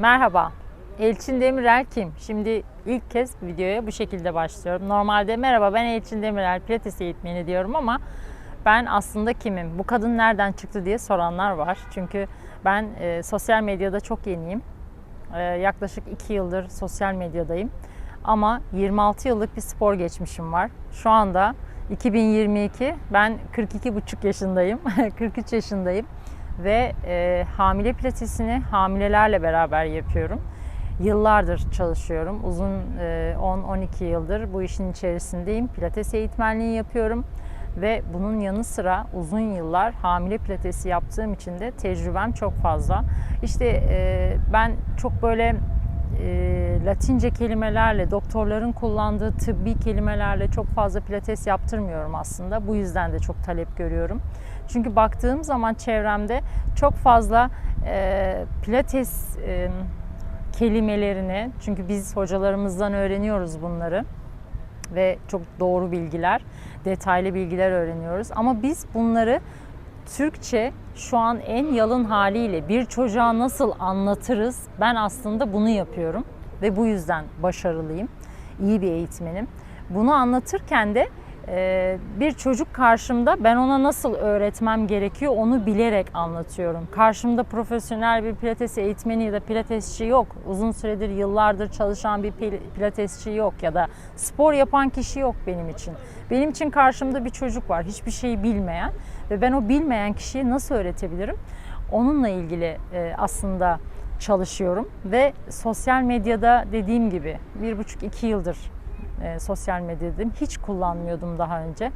Merhaba. Elçin Demirel kim? Şimdi ilk kez videoya bu şekilde başlıyorum. Normalde merhaba ben Elçin Demirel pilates eğitmeni diyorum ama ben aslında kimim? Bu kadın nereden çıktı diye soranlar var. Çünkü ben e, sosyal medyada çok yeniyim. E, yaklaşık 2 yıldır sosyal medyadayım. Ama 26 yıllık bir spor geçmişim var. Şu anda 2022 ben 42,5 yaşındayım. 43 yaşındayım ve e, hamile pilatesini hamilelerle beraber yapıyorum. Yıllardır çalışıyorum. Uzun e, 10-12 yıldır bu işin içerisindeyim. Pilates eğitmenliği yapıyorum ve bunun yanı sıra uzun yıllar hamile pilatesi yaptığım için de tecrübem çok fazla. İşte e, ben çok böyle e, Latince kelimelerle, doktorların kullandığı tıbbi kelimelerle çok fazla pilates yaptırmıyorum aslında. Bu yüzden de çok talep görüyorum. Çünkü baktığım zaman çevremde çok fazla e, pilates e, kelimelerini, çünkü biz hocalarımızdan öğreniyoruz bunları ve çok doğru bilgiler, detaylı bilgiler öğreniyoruz. Ama biz bunları Türkçe şu an en yalın haliyle bir çocuğa nasıl anlatırız? Ben aslında bunu yapıyorum ve bu yüzden başarılıyım. İyi bir eğitmenim. Bunu anlatırken de bir çocuk karşımda ben ona nasıl öğretmem gerekiyor onu bilerek anlatıyorum. Karşımda profesyonel bir pilates eğitmeni ya da pilatesçi yok. Uzun süredir yıllardır çalışan bir pilatesçi yok ya da spor yapan kişi yok benim için. Benim için karşımda bir çocuk var hiçbir şeyi bilmeyen ve ben o bilmeyen kişiye nasıl öğretebilirim? Onunla ilgili e, aslında çalışıyorum ve sosyal medyada dediğim gibi bir buçuk iki yıldır e, sosyal medyadayım. Hiç kullanmıyordum daha önce.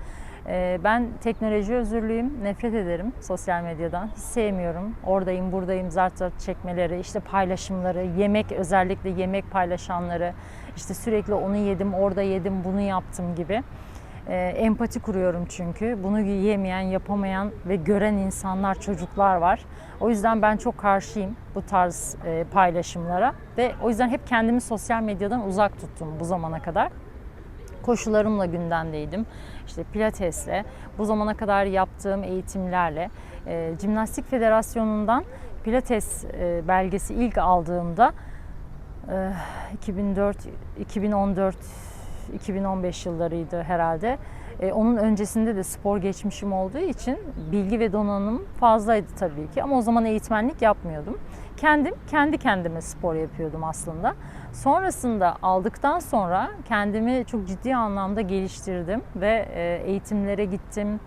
E, ben teknoloji özürlüyüm, nefret ederim sosyal medyadan. Hiç sevmiyorum. Oradayım, buradayım, zart zart çekmeleri, işte paylaşımları, yemek özellikle yemek paylaşanları, işte sürekli onu yedim, orada yedim, bunu yaptım gibi. E, empati kuruyorum çünkü. Bunu yiyemeyen, yapamayan ve gören insanlar, çocuklar var. O yüzden ben çok karşıyım bu tarz e, paylaşımlara ve o yüzden hep kendimi sosyal medyadan uzak tuttum bu zamana kadar koşularımla gündemdeydim. İşte pilatesle, bu zamana kadar yaptığım eğitimlerle, e, Cimnastik Federasyonu'ndan pilates e, belgesi ilk aldığımda e, 2004, 2014, 2015 yıllarıydı herhalde. E, onun öncesinde de spor geçmişim olduğu için bilgi ve donanım fazlaydı tabii ki ama o zaman eğitmenlik yapmıyordum. Kendim kendi kendime spor yapıyordum aslında. Sonrasında aldıktan sonra kendimi çok ciddi anlamda geliştirdim ve e, eğitimlere gittim.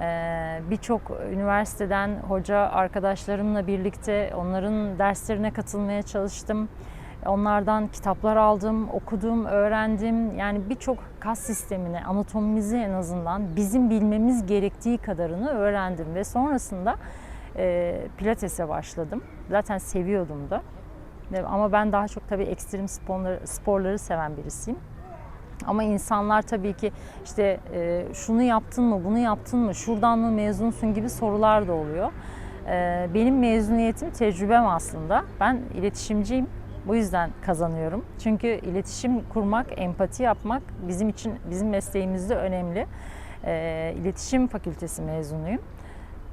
E, birçok üniversiteden hoca arkadaşlarımla birlikte onların derslerine katılmaya çalıştım. Onlardan kitaplar aldım, okudum, öğrendim. Yani birçok kas sistemini, anatomimizi en azından bizim bilmemiz gerektiği kadarını öğrendim ve sonrasında e, pilatese başladım. Zaten seviyordum da. Ama ben daha çok tabii ekstrem sporları, sporları seven birisiyim. Ama insanlar tabii ki işte e, şunu yaptın mı, bunu yaptın mı, şuradan mı mezunsun gibi sorular da oluyor. E, benim mezuniyetim tecrübem aslında. Ben iletişimciyim. Bu yüzden kazanıyorum. Çünkü iletişim kurmak, empati yapmak bizim için, bizim mesleğimizde önemli. E, iletişim fakültesi mezunuyum.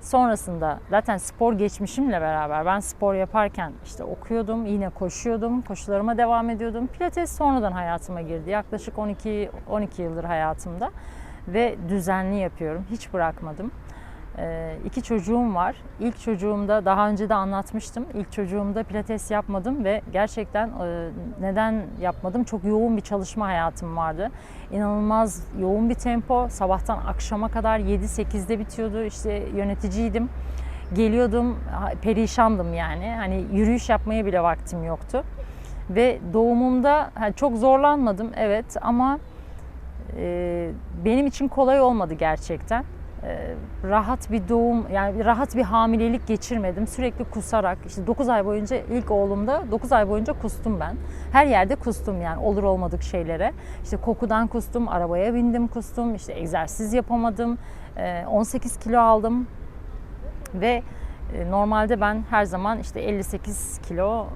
Sonrasında zaten spor geçmişimle beraber ben spor yaparken işte okuyordum, yine koşuyordum, koşularıma devam ediyordum. Pilates sonradan hayatıma girdi. Yaklaşık 12 12 yıldır hayatımda ve düzenli yapıyorum. Hiç bırakmadım. Ee, iki çocuğum var. İlk çocuğumda daha önce de anlatmıştım. İlk çocuğumda pilates yapmadım ve gerçekten e, neden yapmadım? Çok yoğun bir çalışma hayatım vardı. İnanılmaz yoğun bir tempo. Sabahtan akşama kadar 7-8'de bitiyordu. İşte yöneticiydim. Geliyordum, perişandım yani. Hani yürüyüş yapmaya bile vaktim yoktu. Ve doğumumda çok zorlanmadım evet ama e, benim için kolay olmadı gerçekten rahat bir doğum yani rahat bir hamilelik geçirmedim. Sürekli kusarak işte 9 ay boyunca ilk oğlumda 9 ay boyunca kustum ben. Her yerde kustum yani olur olmadık şeylere. İşte kokudan kustum, arabaya bindim kustum, işte egzersiz yapamadım. 18 ee, kilo aldım ve e, normalde ben her zaman işte 58 kilo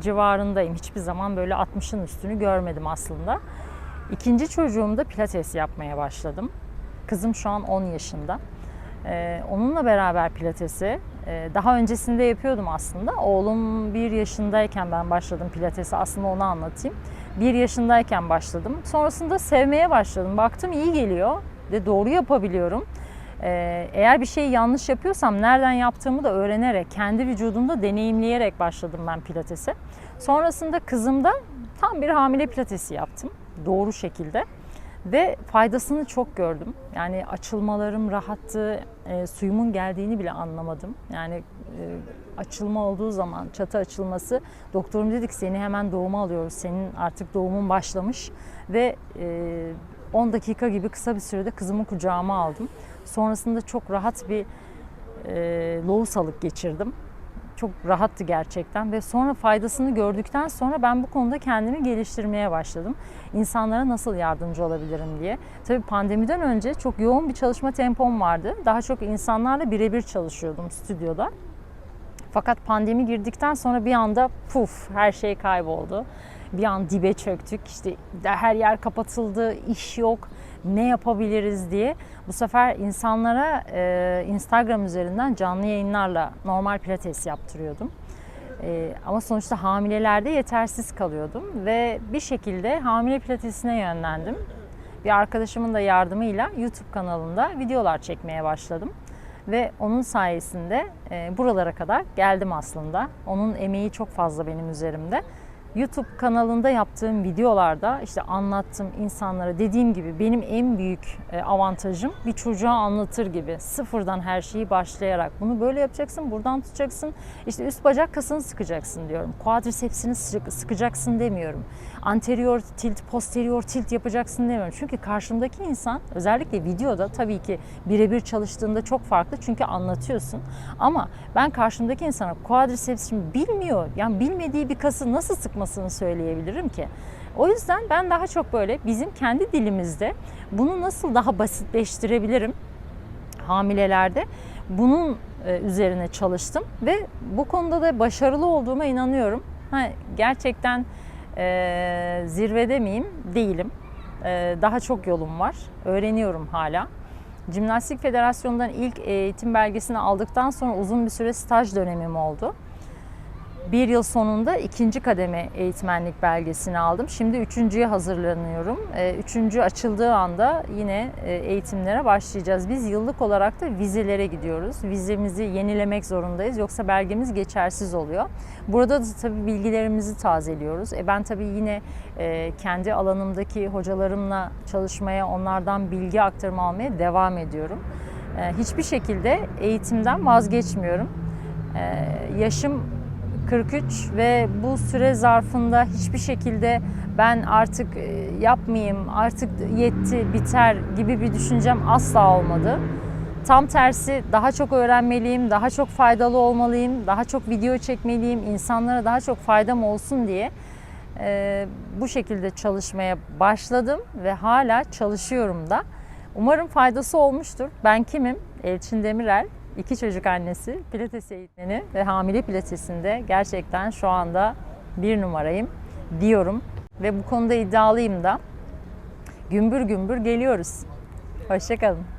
civarındayım. Hiçbir zaman böyle 60'ın üstünü görmedim aslında. İkinci çocuğumda pilates yapmaya başladım. Kızım şu an 10 yaşında. Ee, onunla beraber pilatesi e, daha öncesinde yapıyordum aslında. Oğlum bir yaşındayken ben başladım pilatesi. Aslında onu anlatayım. Bir yaşındayken başladım. Sonrasında sevmeye başladım. Baktım iyi geliyor ve doğru yapabiliyorum. Ee, eğer bir şeyi yanlış yapıyorsam nereden yaptığımı da öğrenerek, kendi vücudumda deneyimleyerek başladım ben pilatese. Sonrasında kızımda tam bir hamile pilatesi yaptım. Doğru şekilde. Ve faydasını çok gördüm. Yani açılmalarım rahattı, e, suyumun geldiğini bile anlamadım. Yani e, açılma olduğu zaman, çatı açılması, doktorum dedi ki seni hemen doğuma alıyoruz, senin artık doğumun başlamış. Ve e, 10 dakika gibi kısa bir sürede kızımı kucağıma aldım. Sonrasında çok rahat bir e, lohusalık geçirdim. Çok rahattı gerçekten ve sonra faydasını gördükten sonra ben bu konuda kendimi geliştirmeye başladım. İnsanlara nasıl yardımcı olabilirim diye. Tabii pandemiden önce çok yoğun bir çalışma tempom vardı. Daha çok insanlarla birebir çalışıyordum stüdyoda. Fakat pandemi girdikten sonra bir anda puf her şey kayboldu. Bir an dibe çöktük. İşte her yer kapatıldı, iş yok. Ne yapabiliriz diye. Bu sefer insanlara e, Instagram üzerinden canlı yayınlarla normal pilates yaptırıyordum. E, ama sonuçta hamilelerde yetersiz kalıyordum ve bir şekilde hamile pilatesine yönlendim. Bir arkadaşımın da yardımıyla YouTube kanalında videolar çekmeye başladım ve onun sayesinde e, buralara kadar geldim aslında. Onun emeği çok fazla benim üzerimde. YouTube kanalında yaptığım videolarda işte anlattım insanlara dediğim gibi benim en büyük e, avantajım bir çocuğa anlatır gibi sıfırdan her şeyi başlayarak bunu böyle yapacaksın buradan tutacaksın işte üst bacak kasını sıkacaksın diyorum. Quadricepsini sıkacaksın demiyorum. Anterior tilt posterior tilt yapacaksın demiyorum. Çünkü karşımdaki insan özellikle videoda tabii ki birebir çalıştığında çok farklı çünkü anlatıyorsun. Ama ben karşımdaki insana quadricepsimi bilmiyor yani bilmediği bir kası nasıl sıkmasını söyleyebilirim ki? O yüzden ben daha çok böyle bizim kendi dilimizde bunu nasıl daha basitleştirebilirim hamilelerde bunun e, üzerine çalıştım ve bu konuda da başarılı olduğuma inanıyorum. Ha, gerçekten e, zirvede miyim? Değilim. E, daha çok yolum var. Öğreniyorum hala. Cimnastik Federasyonu'ndan ilk eğitim belgesini aldıktan sonra uzun bir süre staj dönemim oldu. Bir yıl sonunda ikinci kademe eğitmenlik belgesini aldım. Şimdi üçüncüye hazırlanıyorum. Ee, üçüncü açıldığı anda yine e, eğitimlere başlayacağız. Biz yıllık olarak da vizelere gidiyoruz. Vizemizi yenilemek zorundayız yoksa belgemiz geçersiz oluyor. Burada da tabii bilgilerimizi tazeliyoruz. E ben tabii yine e, kendi alanımdaki hocalarımla çalışmaya, onlardan bilgi aktarma almaya devam ediyorum. E, hiçbir şekilde eğitimden vazgeçmiyorum. Yaşım 43 ve bu süre zarfında hiçbir şekilde ben artık e, yapmayayım, artık yetti, biter gibi bir düşüncem asla olmadı. Tam tersi daha çok öğrenmeliyim, daha çok faydalı olmalıyım, daha çok video çekmeliyim, insanlara daha çok faydam olsun diye e, bu şekilde çalışmaya başladım ve hala çalışıyorum da. Umarım faydası olmuştur. Ben kimim? Elçin Demirel iki çocuk annesi, pilates eğitmeni ve hamile pilatesinde gerçekten şu anda bir numarayım diyorum. Ve bu konuda iddialıyım da. Gümbür gümbür geliyoruz. Hoşçakalın.